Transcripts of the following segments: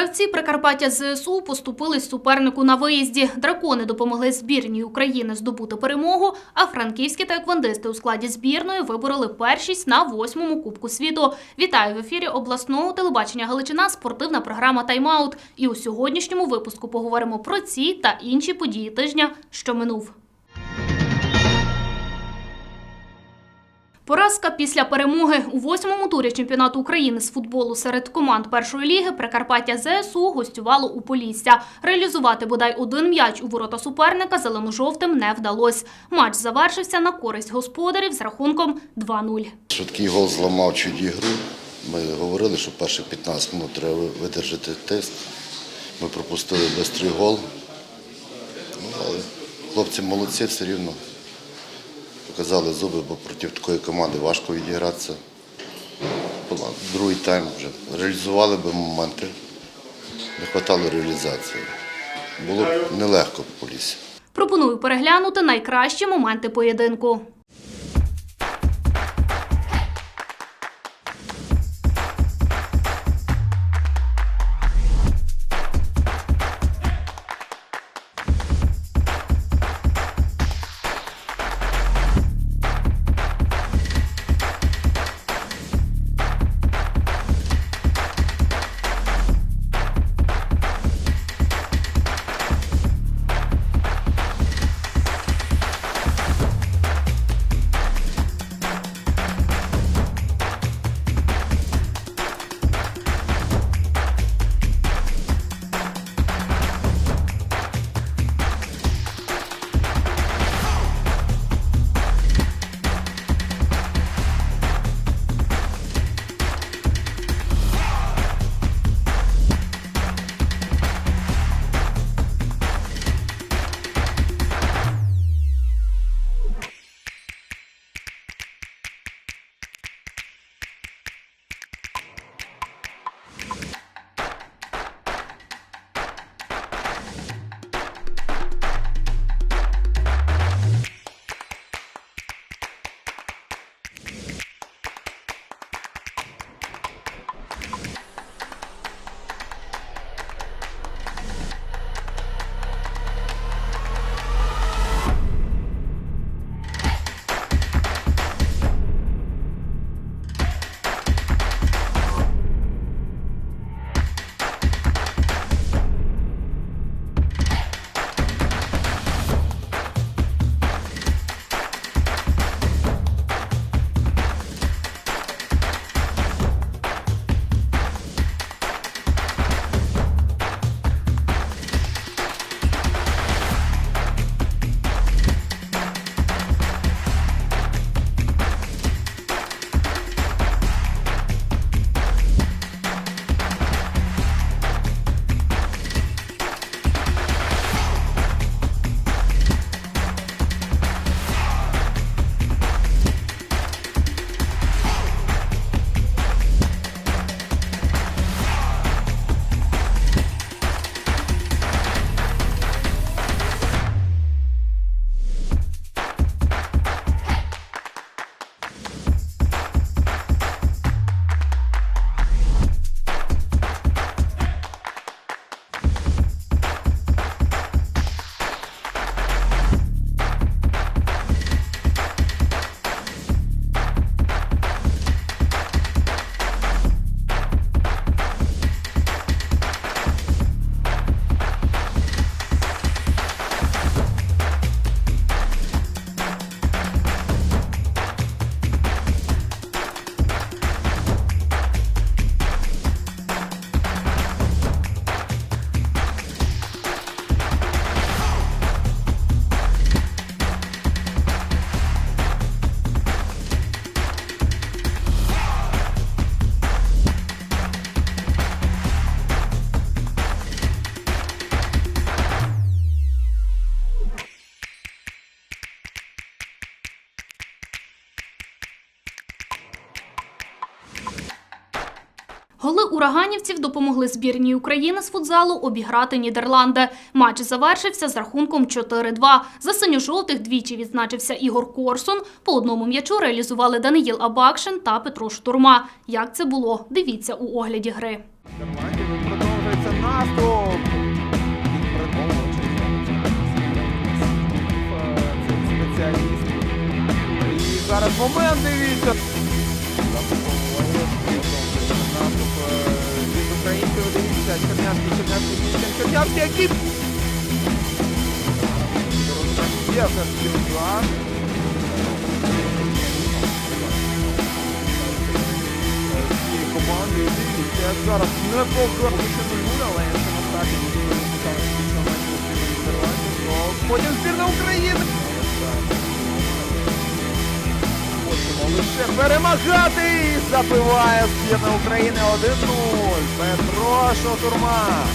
Гравці Прикарпаття ЗСУ поступились супернику на виїзді. Дракони допомогли збірній України здобути перемогу, а франківські таеквондисти у складі збірної вибороли першість на восьмому Кубку світу. Вітаю в ефірі обласного телебачення Галичина спортивна програма Тайм-аут. І у сьогоднішньому випуску поговоримо про ці та інші події тижня, що минув. Поразка після перемоги у восьмому турі чемпіонату України з футболу серед команд першої ліги Прикарпаття ЗСУ гостювало у Полісся. Реалізувати бодай один м'яч у ворота суперника зелено-жовтим не вдалося. Матч завершився на користь господарів з рахунком 2-0. Швидкий гол зламав чуть ігру. Ми говорили, що перші 15 минут треба видержати тиск. Ми пропустили швидкий гол. Ну, але хлопці молодці все рівно. Показали зуби, бо проти такої команди важко відігратися. Другий тайм вже реалізували би моменти. Не вистачало реалізації. Було б нелегко по лісі. Пропоную переглянути найкращі моменти поєдинку. Ураганівців допомогли збірній України з футзалу обіграти Нідерланди. Матч завершився з рахунком 4-2. За синьо-жовтих двічі відзначився Ігор Корсун. По одному м'ячу реалізували Даниїл Абакшин та Петро Штурма. Як це було? Дивіться у огляді гри. Продовжується наступ. Зараз момент, дивіться. Удар. Цієї команди, і зараз не пограти ще але якщо на старті Нідерландів, то потім збірна України. Хочемо лише перемагати і забиває збірна України 1-0. Петро Шотурма.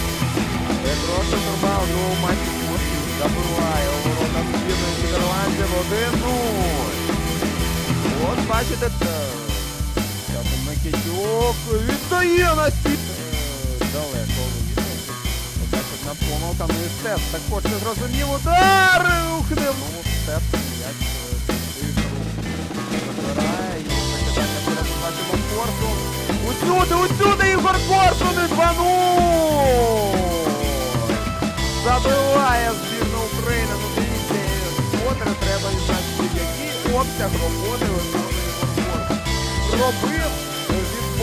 Петро Шотурма у другому матчі забиває у ворота збірної Нідерландів 1-0. От бачите, зараз Микитюк віддає на стіп. Далеко вийшов. Отак одна помилка, ну і Степ також не зрозумів удар. Ухнив. Ну, Степ вийшов. Забирає і накидання перед бачимо. Усюди, усюди Ігор Корсун і 2-0. Забиває збірна України. Ну дивіться, Котре треба відзначити, який обсяг роботи виконує Робив від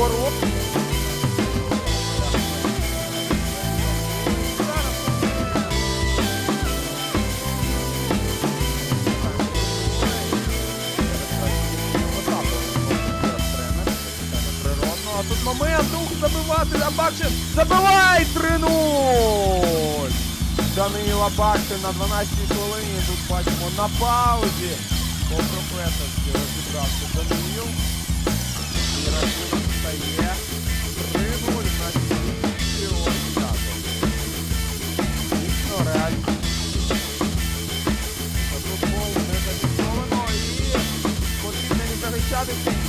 а тут момент, ух, забивати, Абакшин, забивай 3-0! Данила Бакшин на 12-й хвилині, тут бачимо на паузі. По професорськи розібрався Данил. І рахунок стає 3-0, значить, цього. Дійсно, реально. Футбол не зафіксовано і потрібно не захищатися.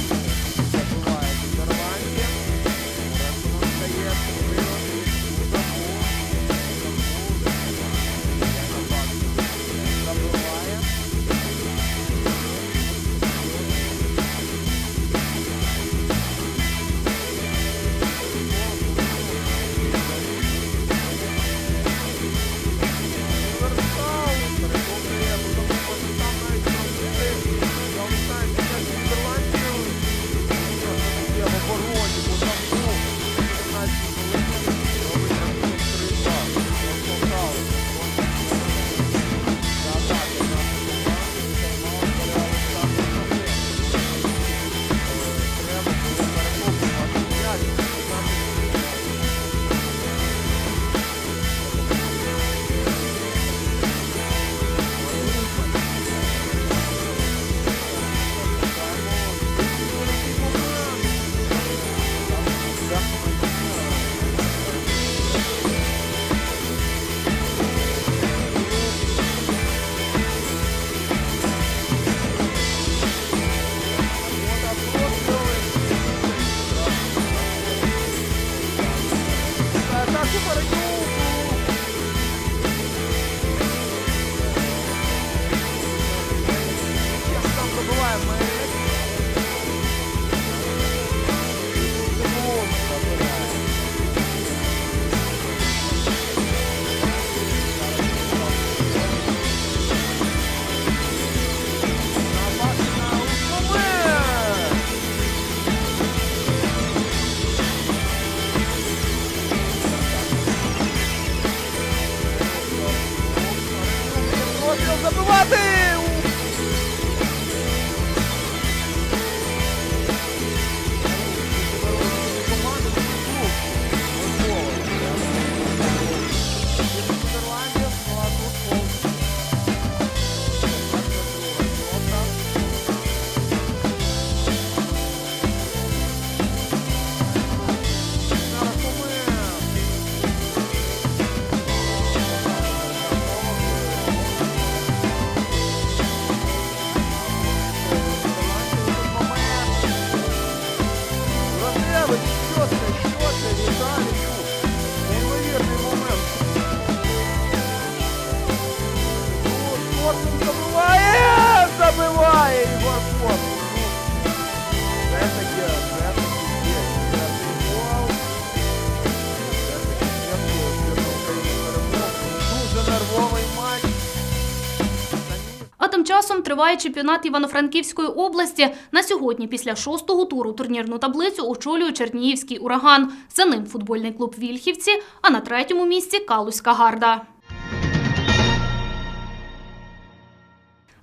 Часом триває чемпіонат Івано-Франківської області. На сьогодні, після шостого туру, турнірну таблицю очолює Чернігівський ураган. За ним футбольний клуб Вільхівці, а на третьому місці Калузька гарда.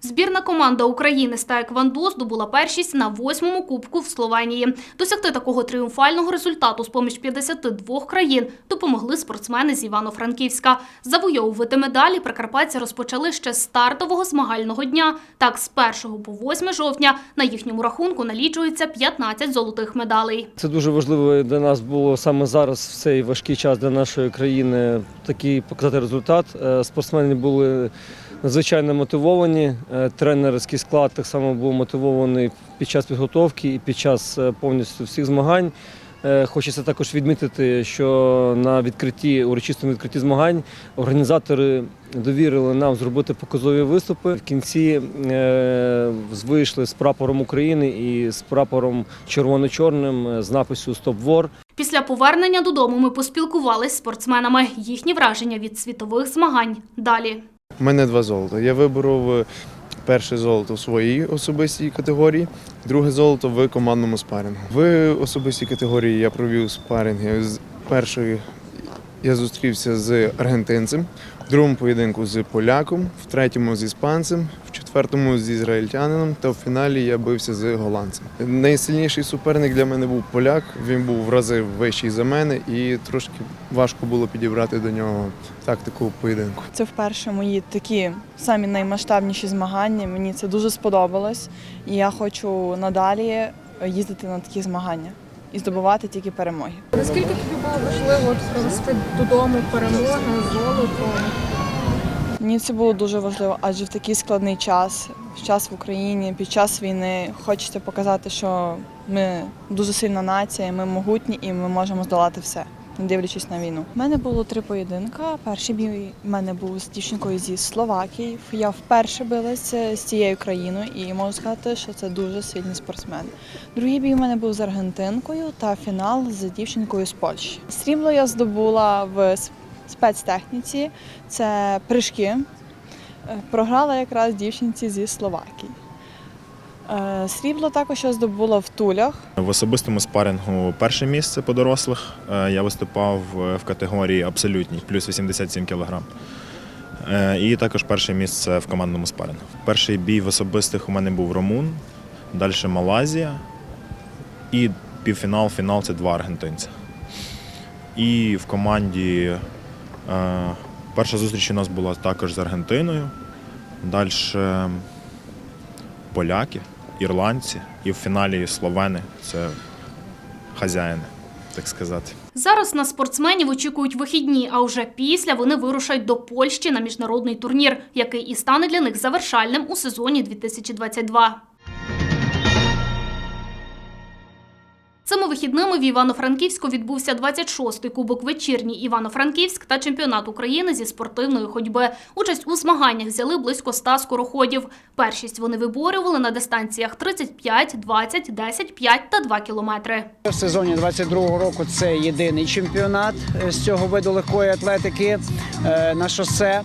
Збірна команда України з Таеквондо здобула першість на восьмому кубку в Словенії. Досягти такого тріумфального результату з поміж 52 країн допомогли спортсмени з Івано-Франківська. Завойовувати медалі прикарпатці розпочали ще з стартового змагального дня. Так, з 1 по 8 жовтня на їхньому рахунку налічується 15 золотих медалей. Це дуже важливо для нас було саме зараз, в цей важкий час для нашої країни, такий показати результат. Е, Спортсмени були надзвичайно мотивовані. Е, Тренерський склад так само був мотивований під час підготовки і під час е, повністю всіх змагань. Е, Хочеться також відмітити, що на відкритті, урочистому відкритті змагань організатори довірили нам зробити показові виступи. В кінці вийшли з прапором України і з прапором червоно-чорним з напису Стоп вор. Після повернення додому ми поспілкувались з спортсменами. Їхні враження від світових змагань далі. У мене два золота. Я виборов е, перше золото в своїй особистій категорії, друге золото в командному спарингу. В особистій категорії я провів спаринги. З першої я зустрівся з аргентинцем, в другому поєдинку з поляком, в третьому з іспанцем, в четвертому з ізраїльтянином та в фіналі я бився з голландцем. Найсильніший суперник для мене був поляк. Він був в рази вищий за мене і трошки важко було підібрати до нього тактику поєдинку. Це вперше мої такі самі наймасштабніші змагання. Мені це дуже сподобалось, і я хочу надалі їздити на такі змагання і здобувати тільки перемоги. Наскільки тобі було важливо от привезти додому перемогу, золото? Мені це було дуже важливо, адже в такий складний час, час в Україні, під час війни, хочеться показати, що ми дуже сильна нація, ми могутні і ми можемо здолати все. Не дивлячись на війну. У мене було три поєдинка. Перший бій в мене був з дівчинкою зі Словакії. Я вперше билася з цією країною і можу сказати, що це дуже сильний спортсмен. Другий бій у мене був з Аргентинкою та фінал з дівчинкою з Польщі. Срібло я здобула в спецтехніці. Це прыжки. Е, Програла якраз дівчинці зі Словакії. Е, Срібло також я здобула в тулях. В особистому спарингу перше місце по дорослих. Е, Я виступав в категорії абсолютній, плюс 87 кг. І також перше місце в командному спарингу. Перший бій в особистих у мене був Румун, далі Малайзія і півфінал, фінал це два аргентинця. І в команді перша зустріч у нас була також з Аргентиною. Далі поляки, ірландці і в фіналі словени це хазяїни, так сказати. Зараз на спортсменів очікують вихідні, а вже після вони вирушать до Польщі на міжнародний турнір, який і стане для них завершальним у сезоні 2022. Вихідними в Івано-Франківську відбувся 26-й кубок вечірній Івано-Франківськ та чемпіонат України зі спортивної ходьби. Участь у змаганнях взяли близько 100 скороходів. Першість вони виборювали на дистанціях 35, 20, 10, 5 та 2 кілометри. В сезоні 22-го року це єдиний чемпіонат е, з цього виду легкої атлетики е, на шосе.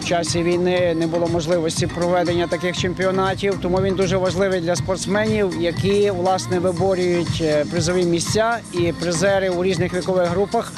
В часі війни не було можливості проведення таких чемпіонатів, тому він дуже важливий для спортсменів, які власне виборюють е, призові місця і призери у різних вікових групах.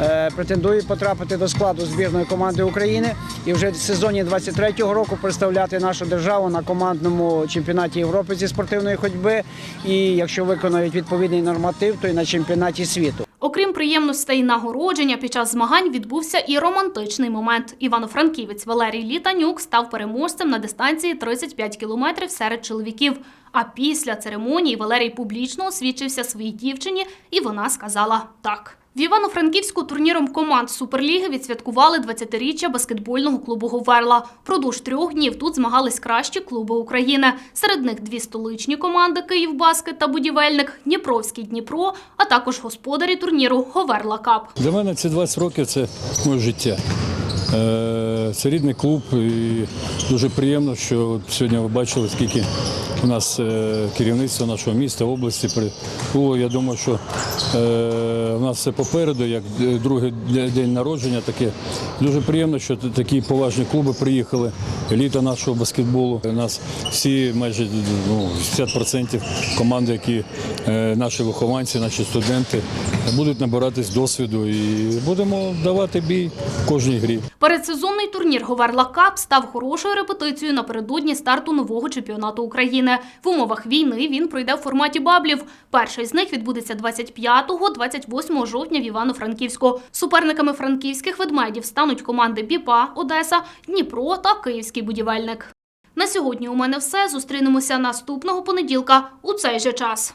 е, Претендують потрапити до складу збірної команди України і вже в сезоні 23-го року представляти нашу державу на командному чемпіонаті Європи зі спортивної ходьби. І якщо виконають відповідний норматив, то й на чемпіонаті світу. Окрім приємностей нагородження, під час змагань відбувся і романтичний момент. Івано-Франківець Валерій Літанюк став переможцем на дистанції 35 кілометрів серед чоловіків. А після церемонії Валерій публічно освідчився своїй дівчині, і вона сказала так. В Івано-Франківську турніром команд Суперліги відсвяткували 20-річчя баскетбольного клубу Говерла. Продовж трьох днів тут змагались кращі клуби України. Серед них дві столичні команди Київбаскет та Будівельник, Дніпровський Дніпро, а також господарі турніру Говерла Кап. Для мене ці 20 років це моє життя. Е, Це рідний клуб і дуже приємно, що сьогодні ви бачили, скільки у нас е, керівництво нашого міста, області було. Я думаю, що е, у нас все попереду, як е, другий день народження. Таке дуже приємно, що такі поважні клуби приїхали. Еліта нашого баскетболу. У нас всі майже ну, 60% команди, які наші вихованці, наші студенти будуть набиратись досвіду і будемо давати бій в кожній грі. Передсезонний турнір Говерла Кап став хорошою репетицією напередодні старту нового чемпіонату України. В умовах війни він пройде в форматі баблів. Перший з них відбудеться 25-28 жовтня в Івано-Франківську. Суперниками франківських ведмедів стануть команди Біпа, Одеса, Дніпро та Київський будівельник. На сьогодні у мене все. Зустрінемося наступного понеділка у цей же час.